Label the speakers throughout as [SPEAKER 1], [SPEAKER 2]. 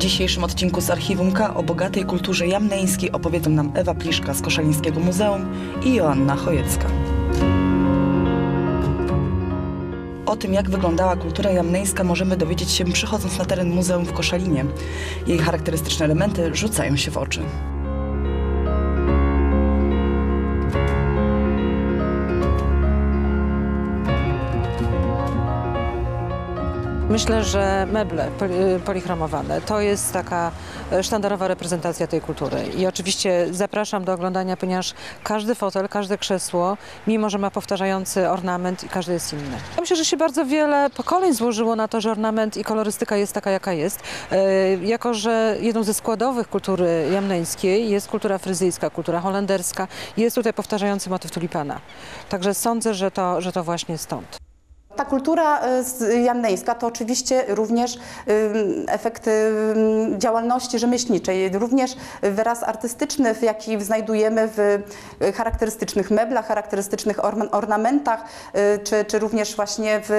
[SPEAKER 1] dzisiejszym odcinku z Archiwum K o bogatej kulturze jamneńskiej opowiedzą nam Ewa Pliszka z Koszalińskiego Muzeum i Joanna Chojecka. O tym, jak wyglądała kultura jamneńska, możemy dowiedzieć się przychodząc na teren muzeum w Koszalinie. Jej charakterystyczne elementy rzucają się w oczy.
[SPEAKER 2] Myślę, że meble poli- polichromowane to jest taka e, sztandarowa reprezentacja tej kultury. I oczywiście zapraszam do oglądania, ponieważ każdy fotel, każde krzesło, mimo że ma powtarzający ornament i każdy jest inny. Ja myślę, że się bardzo wiele pokoleń złożyło na to, że ornament i kolorystyka jest taka, jaka jest. E, Jako, że jedną ze składowych kultury jamneńskiej jest kultura fryzyjska, kultura holenderska, jest tutaj powtarzający motyw tulipana. Także sądzę, że to, że to właśnie stąd.
[SPEAKER 3] Ta kultura z- jamneńska to oczywiście również ym, efekt ym, działalności rzemieślniczej, również wyraz artystyczny, jaki znajdujemy w charakterystycznych meblach, charakterystycznych orna- ornamentach, czy, czy również właśnie w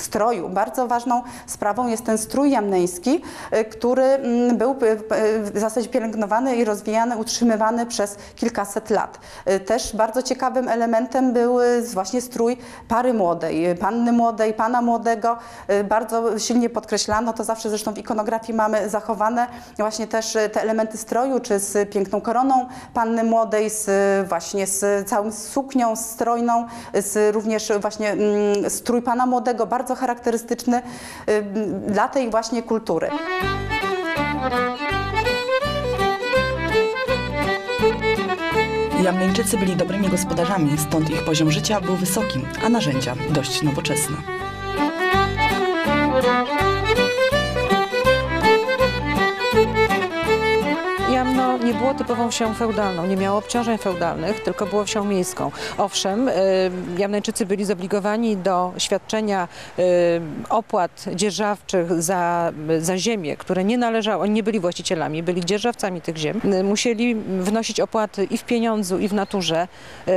[SPEAKER 3] stroju. Bardzo ważną sprawą jest ten strój jamneński, który był w zasadzie pielęgnowany i rozwijany, utrzymywany przez kilkaset lat. Też bardzo ciekawym elementem był właśnie strój pary młodej, panny młodej, pana młodego. Y, Bardzo silnie podkreślano, to zawsze zresztą w ikonografii mamy zachowane właśnie też y, te elementy stroju, czy z piękną koroną panny młodej, z y, właśnie z całą suknią strojną, z również właśnie mm, strój pana młodego, bardzo charakterystyczny dla tej właśnie kultury.
[SPEAKER 1] Jamneńczycy byli dobrymi gospodarzami, stąd ich poziom życia był wysoki, a narzędzia dość nowoczesne.
[SPEAKER 2] Było typową wsią feudalną, nie miało obciążeń feudalnych, tylko było wsią miejską. Owszem, y, Jamneńczycy byli zobligowani do świadczenia y, opłat dzierżawczych za, za ziemię, które nie należały, oni nie byli właścicielami, byli dzierżawcami tych ziem. Y, Musieli wnosić opłaty i w pieniądzu, i w naturze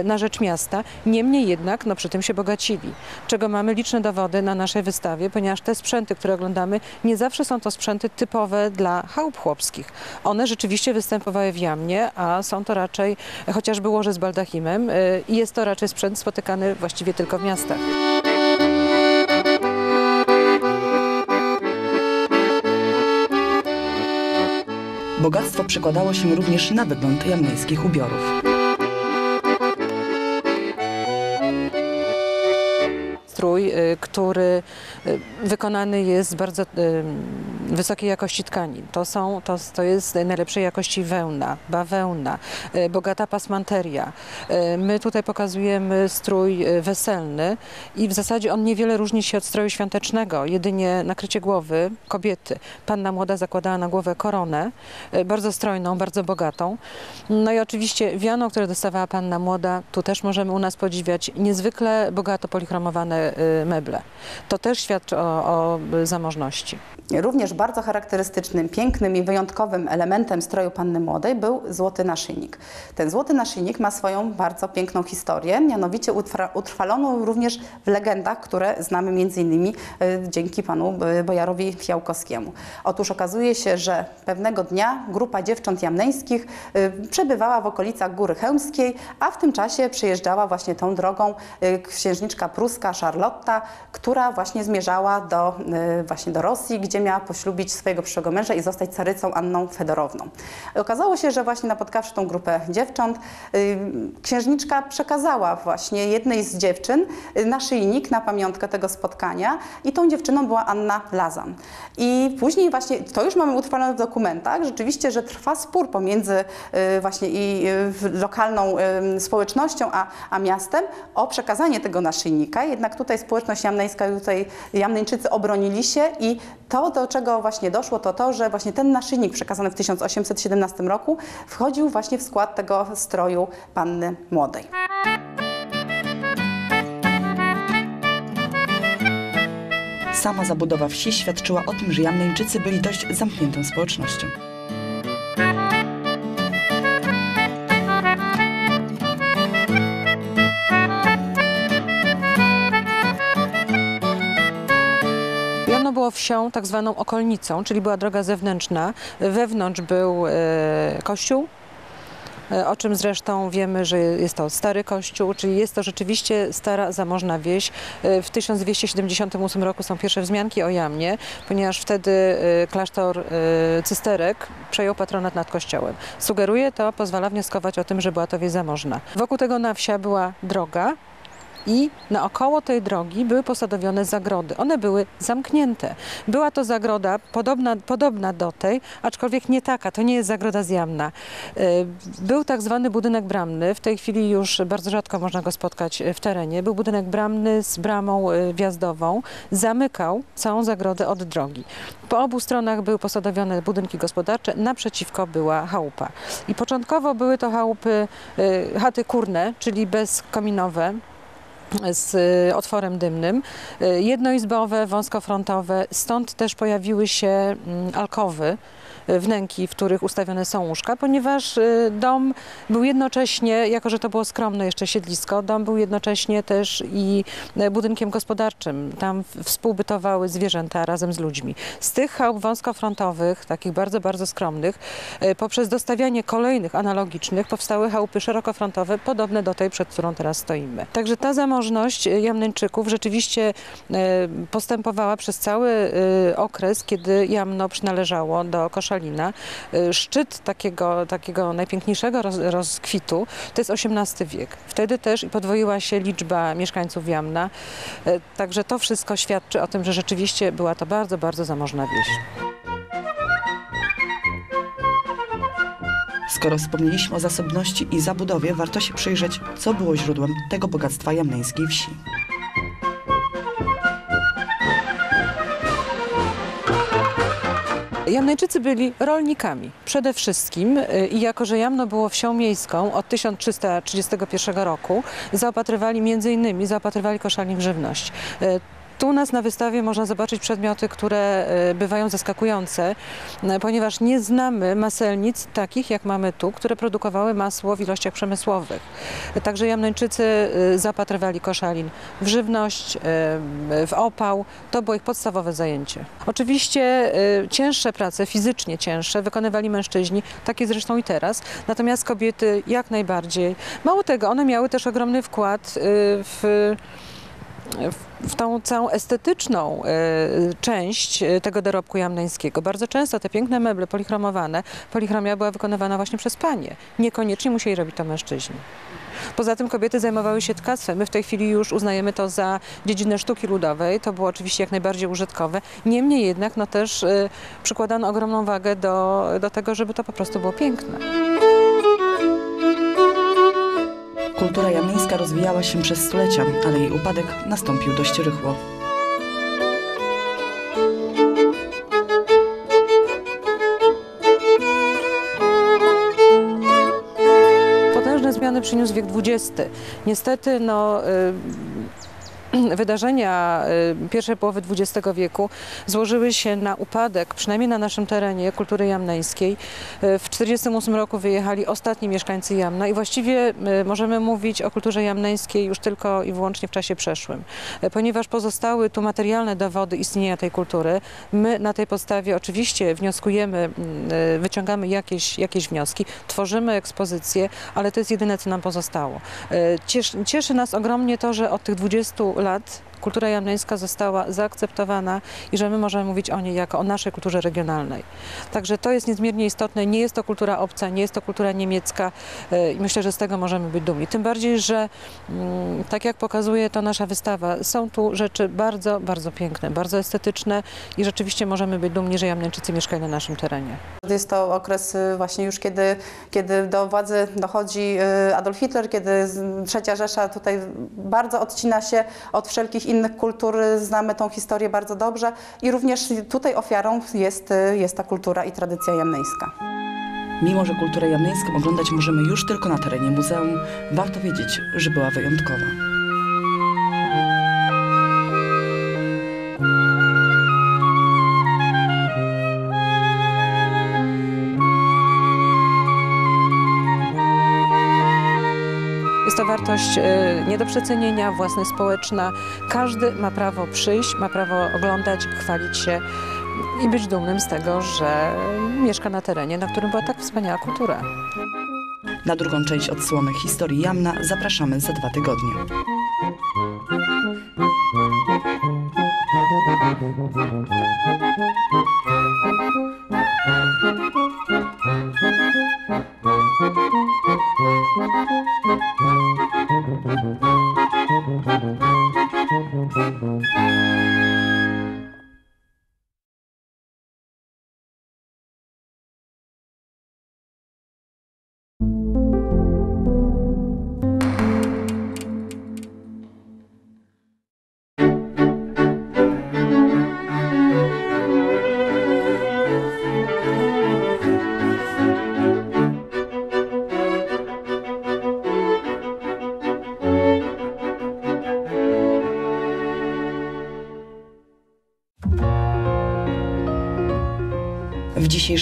[SPEAKER 2] na rzecz miasta. Niemniej jednak no, przy tym się bogacili, czego mamy liczne dowody na naszej wystawie, ponieważ te sprzęty, które oglądamy, nie zawsze są to sprzęty typowe dla chałup chłopskich. One rzeczywiście występowały Jamnie, a są to raczej chociażby łoże z baldachimem y, i jest to raczej sprzęt spotykany właściwie tylko w miastach.
[SPEAKER 1] Bogactwo przekładało się również na wygląd jamneńskich ubiorów.
[SPEAKER 2] Który y, wykonany jest z bardzo y, wysokiej jakości tkanin. To, są, to, to jest najlepszej jakości wełna, bawełna, y, bogata pasmanteria. Y, My tutaj pokazujemy strój y, weselny i w zasadzie on niewiele różni się od stroju świątecznego, jedynie nakrycie głowy kobiety. Panna młoda zakładała na głowę koronę, y, bardzo strojną, bardzo bogatą. No i oczywiście wiano, które dostawała panna młoda, tu też możemy u nas podziwiać niezwykle bogato polichromowane y, meble. To też świadczy o, o zamożności.
[SPEAKER 3] Również bardzo charakterystycznym, pięknym i wyjątkowym elementem stroju panny młodej był złoty naszyjnik. Ten złoty naszyjnik ma swoją bardzo piękną historię, mianowicie utrwa- utrwaloną również w legendach, które znamy innymi y, dzięki panu y, bojarowi Fiałkowskiemu. Otóż okazuje się, że pewnego dnia grupa dziewcząt jamneńskich y, przebywała w okolicach Góry Chełmskiej, a w tym czasie przyjeżdżała właśnie tą drogą księżniczka pruska Charlotta, która właśnie zmierzała do, y, właśnie do Rosji, gdzie miała poślubić swojego przyszłego męża i zostać carycą Anną Fedorowną. Okazało się, że właśnie napotkawszy tą grupę dziewcząt, y, księżniczka przekazała właśnie jednej z dziewczyn y, naszyjnik na pamiątkę tego spotkania i tą dziewczyną była Anna Lazan. I później właśnie, to już mamy utrwalone w dokumentach, rzeczywiście, że trwa spór pomiędzy właśnie i lokalną społecznością a, a miastem o przekazanie tego naszyjnika. Jednak tutaj społeczność jamneńska, tutaj Jamneńczycy obronili się i to, do czego właśnie doszło, to to, że właśnie ten naszyjnik przekazany w 1817 roku wchodził właśnie w skład tego stroju panny młodej.
[SPEAKER 1] Sama zabudowa wsi świadczyła o tym, że Jamneńczycy byli dość zamkniętą społecznością.
[SPEAKER 2] Było wsią tak zwaną okolnicą, czyli była droga zewnętrzna. Wewnątrz był e, kościół, e, o czym zresztą wiemy, że jest to stary kościół, czyli jest to rzeczywiście stara, zamożna wieś. E, W 1278 roku są pierwsze wzmianki o Jamnie, ponieważ wtedy klasztor cysterek przejął patronat nad kościołem. Sugeruje to, pozwala wnioskować o tym, że była to wieś zamożna. Wokół tego na wsia była droga, i naokoło tej drogi były posadowione zagrody. One były zamknięte. Była to zagroda podobna, podobna do tej, aczkolwiek nie taka. To nie jest zagroda zjamna. E, Był tak zwany budynek bramny. W tej chwili już bardzo rzadko można go spotkać w terenie. Był budynek bramny z bramą e, wjazdową. Zamykał całą zagrodę od drogi. Po obu stronach były posadowione budynki gospodarcze. Naprzeciwko była chałupa. I początkowo były to chałupy, e, chaty kurne, czyli bezkominowe, z y, otworem dymnym, y, jednoizbowe, wąskofrontowe, stąd też pojawiły się mm, alkowy, y, wnęki, w których ustawione są łóżka, ponieważ dom był jednocześnie, jako że to było skromne jeszcze siedlisko, dom był jednocześnie też i budynkiem gospodarczym. Tam współbytowały zwierzęta razem z ludźmi. Z tych chałup wąskofrontowych, takich bardzo, bardzo skromnych, poprzez dostawianie kolejnych analogicznych powstały chałupy szerokofrontowe, podobne do tej, przed którą teraz stoimy. Także ta zamożność y, Jamneńczyków rzeczywiście y, postępowała przez cały y, okres, kiedy Jamno przynależało do Koszalina. Szczyt takiego, takiego najpiękniejszego roz, rozkwitu to jest XVIII wiek. Wtedy też podwoiła się liczba mieszkańców Jamna. Także to wszystko świadczy o tym, że rzeczywiście była to bardzo, bardzo zamożna wieś.
[SPEAKER 1] Skoro wspomnieliśmy o zasobności i zabudowie, warto się przyjrzeć, co było źródłem tego bogactwa jamneńskiej wsi.
[SPEAKER 2] Jamneńczycy byli rolnikami przede wszystkim y, i jako, że Jamno było wsią miejską od 1331 roku, zaopatrywali między innymi zaopatrywali koszalin w żywność. Tu nas na wystawie można zobaczyć przedmioty, które y, bywają zaskakujące, y, ponieważ nie znamy maselnic takich, jak mamy tu, które produkowały masło w ilościach przemysłowych. Także Jamneńczycy y, zaopatrywali koszalin w żywność, w opał. To było ich podstawowe zajęcie. Oczywiście cięższe prace, fizycznie cięższe, wykonywali mężczyźni, takie zresztą i teraz. Natomiast kobiety jak najbardziej. Mało tego, one miały też ogromny wkład w w- tą całą estetyczną y, część y, tego dorobku jamneńskiego. Bardzo często te piękne meble polichromowane, polichromia była wykonywana właśnie przez panie. Niekoniecznie musieli robić to mężczyźni. Poza tym kobiety zajmowały się tkactwem. My w tej chwili już uznajemy to za dziedzinę sztuki ludowej. To było oczywiście jak najbardziej użytkowe. Niemniej jednak no też y, przykładano ogromną wagę do, do tego, żeby to po prostu było piękne.
[SPEAKER 1] Kultura jamneńska rozwijała się przez stulecia, ale jej upadek nastąpił dość rychło.
[SPEAKER 2] Potężne zmiany przyniósł wiek XX. Niestety, no, y, wydarzenia y, pierwszej połowy XX wieku złożyły się na upadek, przynajmniej na naszym terenie, kultury jamneńskiej. Y, W 1948 roku wyjechali ostatni mieszkańcy Jamna i właściwie y, możemy mówić o kulturze jamneńskiej już tylko i wyłącznie w czasie przeszłym. Ponieważ pozostały tu materialne dowody istnienia tej kultury, my na tej podstawie oczywiście wnioskujemy, mm, wyciągamy jakieś, jakieś wnioski, tworzymy ekspozycje, ale to jest jedyne, co nam pozostało. Cieszy, cieszy nas ogromnie to, że od tych 20 lat kultura jamneńska została zaakceptowana i że my możemy mówić o niej jako o naszej kulturze regionalnej. Także to jest niezmiernie istotne. Nie jest to kultura obca, nie jest to kultura niemiecka e, i myślę, że z tego możemy być dumni. Tym bardziej, że mm, tak jak pokazuje to nasza wystawa, są tu rzeczy bardzo, bardzo piękne, bardzo estetyczne i rzeczywiście możemy być dumni, że Jamneńczycy mieszkają na naszym terenie.
[SPEAKER 3] Jest to okres y, właśnie już, kiedy, kiedy do władzy dochodzi y, Adolf Hitler, kiedy Trzecia Rzesza tutaj bardzo odcina się od wszelkich innych kultur. Znamy tą historię bardzo dobrze i również tutaj ofiarą jest, jest ta kultura i tradycja jamneńska.
[SPEAKER 1] Mimo, że kulturę jamneńską oglądać możemy już tylko na terenie muzeum, warto wiedzieć, że była wyjątkowa.
[SPEAKER 2] Wartość e, nie do przecenienia, własność społeczna. Każdy ma prawo przyjść, ma prawo oglądać, chwalić się i być dumnym z tego, że mieszka na terenie, na którym była tak wspaniała kultura.
[SPEAKER 1] Na drugą część odsłony historii Jamna zapraszamy za dwa tygodnie. W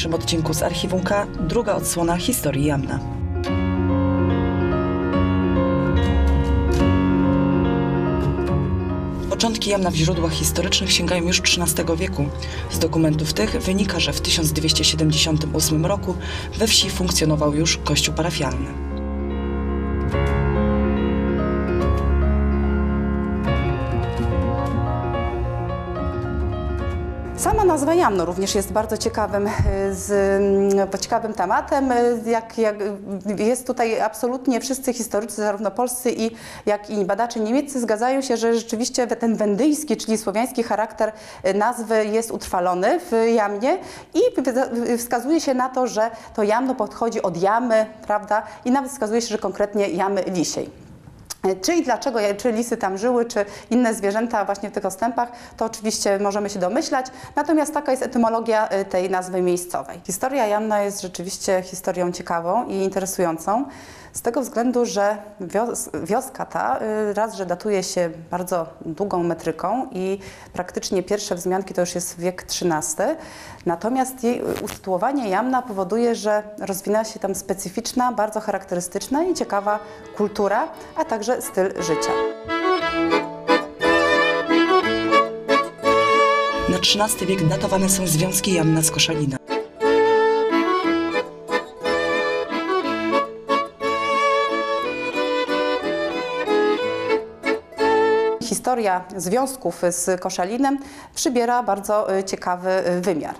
[SPEAKER 1] dzisiejszym odcinku z Archiwum K druga odsłona historii Jamna. Początki Jamna w źródłach historycznych sięgają już XIII wieku. Z dokumentów tych wynika, że w 1278 roku we wsi funkcjonował już kościół parafialny.
[SPEAKER 3] Nazwa Jamno również jest bardzo ciekawym, e, z, mm, ciekawym tematem. E, Jak, jak, jest tutaj absolutnie wszyscy historycy, zarówno polscy i, jak i badacze niemieccy zgadzają się, że rzeczywiście ten wendyjski, czyli słowiański charakter e, nazwy jest utrwalony w Jamnie i wskazuje się na to, że to Jamno podchodzi od jamy, prawda, i nawet wskazuje się, że konkretnie jamy lisiej. Czyli dlaczego, czy lisy tam żyły, czy inne zwierzęta właśnie w tych ostępach, to oczywiście możemy się domyślać. Natomiast taka jest etymologia y, tej nazwy miejscowej. Historia Jamna jest rzeczywiście historią ciekawą i interesującą. Z tego względu, że wios wioska ta y, raz, że datuje się bardzo długą metryką i praktycznie pierwsze wzmianki to już jest wiek XIII. Natomiast jej usytuowanie Jamna powoduje, że rozwinęła się tam specyficzna, bardzo charakterystyczna i ciekawa kultura, a także styl życia.
[SPEAKER 1] Na XIII wiek datowane są związki Jamna z Koszalina.
[SPEAKER 3] Historia związków z Koszalinem przybiera bardzo y, ciekawy y, wymiar.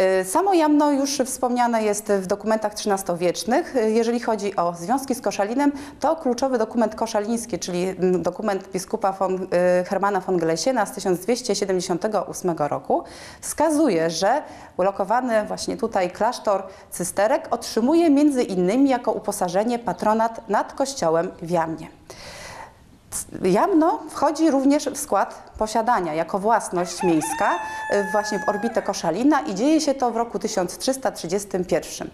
[SPEAKER 3] Y, Samo Jamno już wspomniane jest w dokumentach XIII-wiecznych. Y, Jeżeli chodzi o związki z Koszalinem, to kluczowy dokument koszaliński, czyli mm, dokument biskupa von, y, Hermana von Glesiena z 1278 roku, wskazuje, że ulokowany właśnie tutaj klasztor cysterek otrzymuje między innymi jako uposażenie patronat nad kościołem w Jamnie. Jamno wchodzi również w skład posiadania jako własność miejska y, właśnie w orbitę Koszalina i dzieje się to w roku 1331.